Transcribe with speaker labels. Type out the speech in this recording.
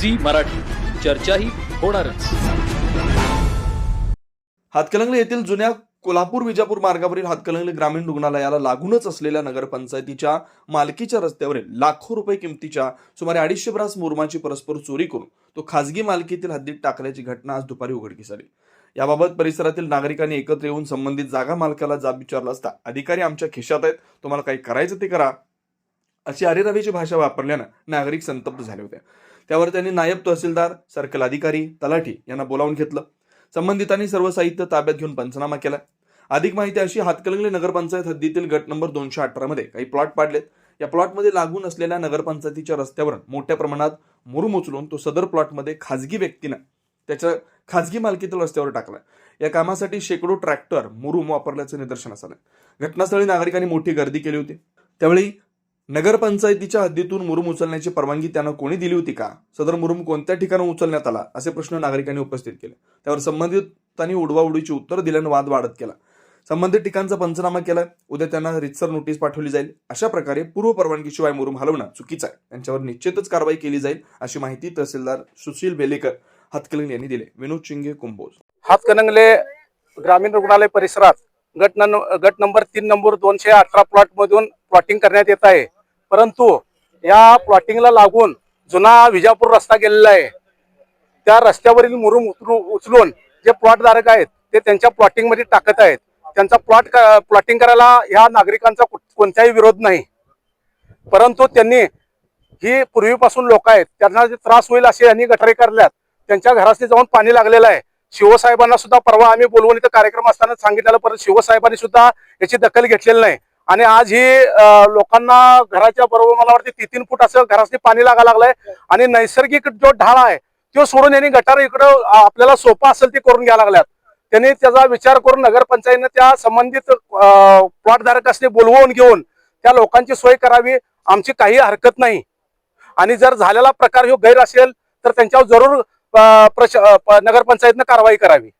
Speaker 1: Zee Marathi. चर्चाही होणारच.
Speaker 2: हातकलंगले येथील जुन्या कोल्हापूर विजापूर मार्गावरील हातकलंगले ग्रामीण रुग्णालयाला लागूनच असलेल्या नगरपंचायतीच्या मालकीच्या रस्त्यावरील लाखो रुपये किमतीच्या सुमारे अडीचशे ब्रास मुरमाची परस्पर चोरी करून तो खासगी मालकीतील हद्दीत टाकल्याची घटना आज दुपारी उघडकीस आली. याबाबत परिसरातील नागरिकांनी एकत्र येऊन संबंधित जागा मालकाला जाब विचारला असता अधिकारी आमच्या खिशात आहेत. तुम्हाला काही करायचं ते करा. अशी अरेरावीची भाषा वापरल्यानं नागरिक संतप्त झाले होते. त्यावर त्यांनी नायब तहसीलदार सर्कल अधिकारी तलाठी यांना बोलावून घेतलं. संबंधितांनी सर्व साहित्य ताब्यात घेऊन पंचनामा केला. अधिक माहिती अशी हातकलंगले नगरपंचायत हद्दीतील गट नंबर दोनशे अठरामध्ये काही प्लॉट पाडलेत. या प्लॉटमध्ये लागून असलेल्या नगरपंचायतीच्या रस्त्यावर मोठ्या प्रमाणात मुरुम उचलून तो सदर प्लॉटमध्ये खाजगी व्यक्तीनं त्याच्या खाजगी मालकीतील रस्त्यावर टाकला या कामासाठी शेकडो ट्रॅक्टर मुरुम वापरल्याचं निदर्शनास आलं घटनास्थळी नागरिकांनी मोठी गर्दी केली होती. त्यावेळी नगरपंचायतीच्या हद्दीतून मुरुम उचलण्याची परवानगी त्यांना कोणी दिली होती का? सदर मुरुम कोणत्या ठिकाणी उचलण्यात आला? असे प्रश्न नागरिकांनी उपस्थित केले. त्यावर संबंधितांनी उडवाउडीची उत्तर दिल्यानं वाद वाढत केला संबंधित ठिकाणचा पंचनामा केला. उद्या त्यांना रितसर नोटीस पाठवली जाईल. अशा प्रकारे पूर्व परवानगीशिवाय मुरुम हलवणं चुकीचं आहे. त्यांच्यावर निश्चितच कारवाई केली जाईल अशी माहिती तहसीलदार सुशील बेलेकर हातकलिंग यांनी दिली. विनोद चिंगे कुंभोज.
Speaker 3: हातकणंगले ग्रामीण रुग्णालय परिसरात गट नं गट नंबर तीन नंबर दोनशे अठरा प्लॉट मधून प्लॉटिंग करण्यात येत आहे. परंतु या प्लॉटिंगला लागून जुना विजापूर रस्ता गेलेला आहे. त्या रस्त्यावरील मुरुम उचलू उचलून जे प्लॉटधारक आहेत ते त्यांच्या प्लॉटिंगमध्ये टाकत आहेत. त्यांचा प्लॉट प्लॉटिंग करायला ह्या नागरिकांचा कोणताही विरोध नाही. परंतु त्यांनी ही पूर्वीपासून लोक आहेत त्यांना जे त्रास होईल असे यांनी गटारे करल्यात. त्यांच्या घराशी जाऊन पाणी लागलेलं आहे. शिवसाहेबांना सुद्धा परवा आम्ही बोलवून इथं कार्यक्रम असताना सांगितलेलं परत शिवसाहेबांनी सुद्धा याची दखल घेतलेली नाही. आणि आज ही लोकांना घराच्या बरोबर मला वाटते तीन तीन फूट असं घराशी पाणी लागा लागलंय. आणि नैसर्गिक जो ढाळ आहे तो सोडून यांनी गटार इकडं आपल्याला सोपा असेल ते करून घ्यायला लागल्यात. त्यांनी त्याचा विचार करून नगरपंचायतीनं त्या संबंधित प्लॉट बोलवून घेऊन त्या लोकांची सोय करावी आमची काही हरकत नाही. आणि जर झालेला प्रकार ह्यो गैर असेल तर त्यांच्यावर जरूर प्रश- नगरपंचायतनं कारवाई करावी.